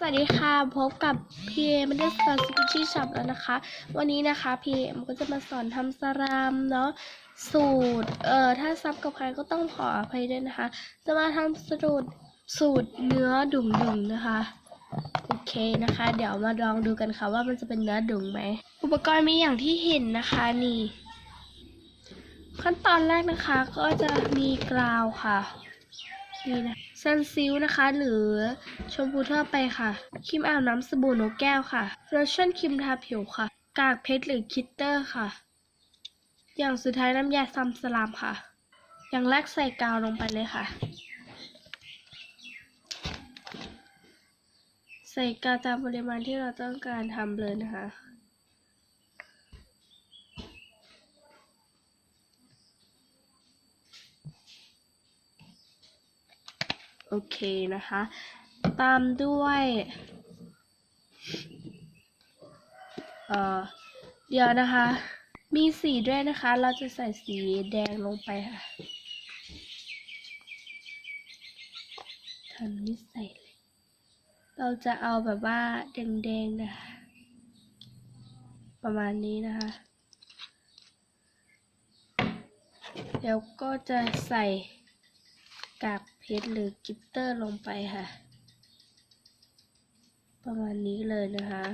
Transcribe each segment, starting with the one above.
สวัสดีค่ะพบกับพีเอ็มเดสกอร์สกุชี่ช็อปแล้วนะคะ วันนี้นะคะพีเอมก็จะมาสอนทำสลามเนาะสูตรเอ่อถ้าซับกับใครก็ต้องขออภัยด้วยนะคะ จะมาทำสูตรสูตรเนื้อดุ่งๆนะคะโอเคนะคะ เดี๋ยวมาลองดูกันค่ะว่ามันจะเป็นเนื้อดุ่งไหมอุปกรณ์มีอย่างที่เห็นนะคะนี่ ขั้นตอนแรกนะคะก็จะมีกราวค่ะ นี่นะซันซิลนะคะ หรือชมพูทั่วไปค่ะ ครีมอาบน้ำสบู่นกแก้วค่ะโลชั่นครีมทาผิวค่ะ กากเพชรหรือคิตเตอร์ค่ะ อย่างสุดท้ายน้ำยาซัมสลามค่ะ อย่างแรกใส่กาวลงไปเลยค่ะ ใส่กาวตามปริมาณที่เราต้องการทำเลยนะคะ โอเคนะคะ ตามด้วยเอ่อเดี๋ยวนะคะ มีสีด้วยนะคะ เราจะใส่สีแดงลงไปค่ะทันไม่ใส่เลยเราจะเอาแบบว่าแดงๆนะคะ ประมาณนี้นะคะ แล้วก็จะใส่ กากเพชรหรือกิตเตอร์ลงไปค่ะ ประมาณนี้เลยนะคะ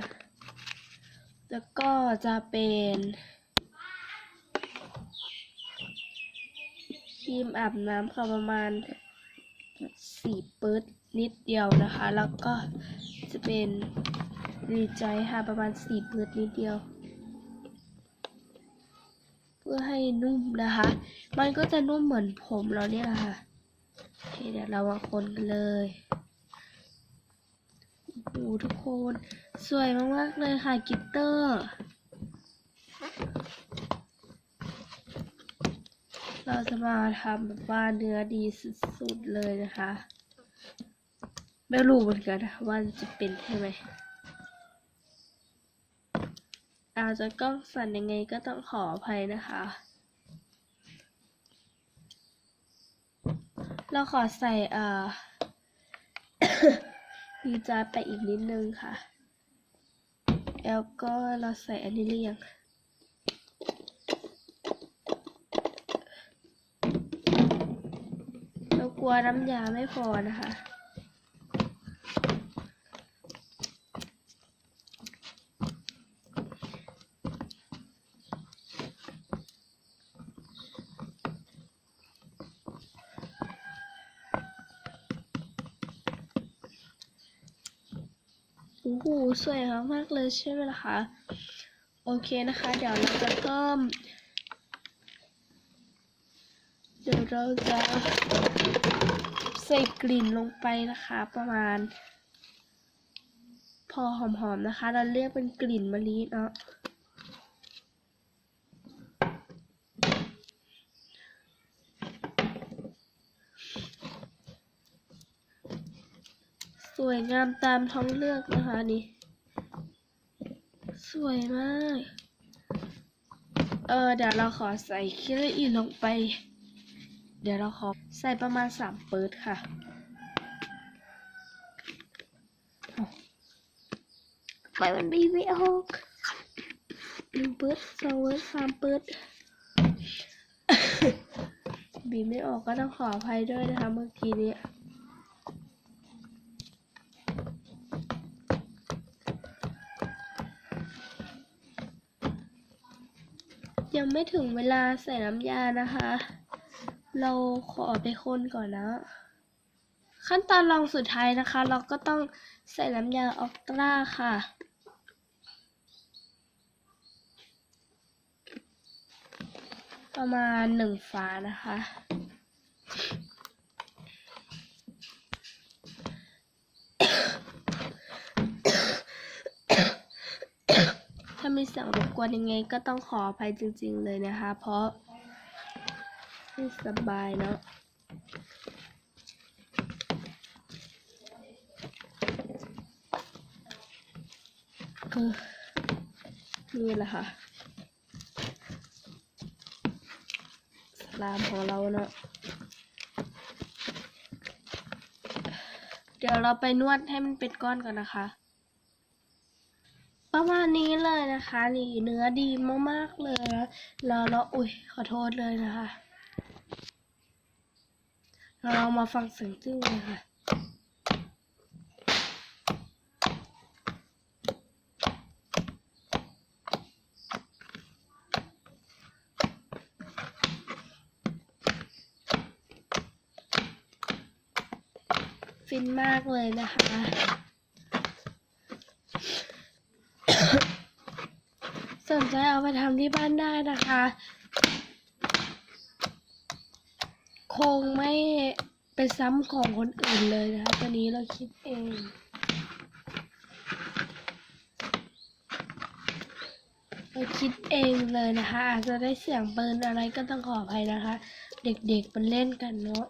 แล้วก็จะเป็นครีมอาบน้ำค่ะประมาณสี่ปื๊ดนิดเดียวนะคะ แล้วก็จะเป็นรีจอยค่ะประมาณสี่ปื๊ดนิดเดียว เพื่อให้นุ่มนะคะ มันก็จะนุ่มเหมือนผมเราเนี่ยค่ะ โอเคเดี๋ยวเรามาคนกันเลยโอ้โหทุกคน สวยมาก ๆ เลยค่ะกิตเตอร์เราจะมาทำแบบว่าเนื้อดีสุด ๆ เลยนะคะ ไม่รู้เหมือนกันนะคะว่าจะเป็นใช่ไหมอาจจะกล้องสั่นยังไงก็ต้องขออภัยนะคะ เราขอใส่เอ่อดีจาไปอีกนิดนึงค่ะ แล้วก็เราใส่อันนี้เรียงเรากลัวน้ำยาไม่พอนะคะ โอ้โหสวยมากเลยใช่ไหมล่ะคะ โอเคนะคะ เดี๋ยวเราจะเพิ่ม เดี๋ยวเราจะใส่กลิ่นลงไปนะคะ ประมาณ พอหอมๆนะคะ เราเรียกเป็นกลิ่นมะลิเนาะ สวยงามตามท้องเลือกนะคะนี่ สวยมาก เออเดี๋ยวเราขอใส่คิริอีลงไป เดี๋ยวเราขอใส่ประมาณสามเปิดค่ะเอาไฟมันบีไม่ออกหนึ่งเปิดสองเปิดสามเปิดบีไม่ออกก็ต้องขออภัยด้วยนะคะเมื่อกี้นี้ ยังไม่ถึงเวลาใส่น้ำยานะคะ เราขอไปคนก่อนนะ ขั้นตอนรองสุดท้ายนะคะ เราก็ต้องใส่น้ำยาออกตราค่ะประมาณหนึ่งฟ้านะคะ ถ้ามีเสียงรบกวนยังไงก็ต้องขออภัยจริง ๆ เลยนะคะ เพราะไม่สบายเนาะนี่แหละค่ะสลามของเราเนาะเดี๋ยวเราไปนวดให้มันเป็นก้อนก่อนนะคะ ประมาณนี้เลยนะคะนี่เนื้อดีมากๆเลยนะแล้วเราอุ้ยขอโทษเลยนะคะ เราลองมาฟังเสียงจึ้งเลยค่ะฟินมากเลยนะคะ สนใจเอาไปทำที่บ้านได้นะคะ คงไม่ไปซ้ำของคนอื่นเลยนะคะตัวนี้เราคิดเองเราคิดเองเลยนะคะ อาจจะได้เสียงปืนอะไรก็ต้องขออภัยนะคะ เด็กๆมันเล่นกันเนาะ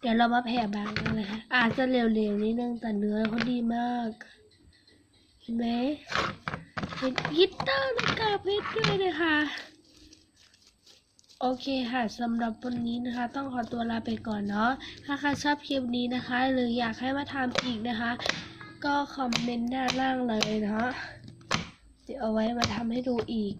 เดี๋ยวเรามาแผ่บางกันเลยค่ะอาจจะเร็วๆนิดนึงแต่เนื้อเขาดีมาก เห็นไหม เป็นฮิตเตอร์กาเพชรด้วยนะคะ โอเคค่ะสำหรับวันนี้นะคะ ต้องขอตัวลาไปก่อนเนาะถ้าใครชอบคลิปนี้นะคะ หรืออยากให้มาทำอีกนะคะ ก็คอมเมนต์ด้านล่างเลยเนาะเดี๋ยวเอาไว้มาทำให้ดูอีก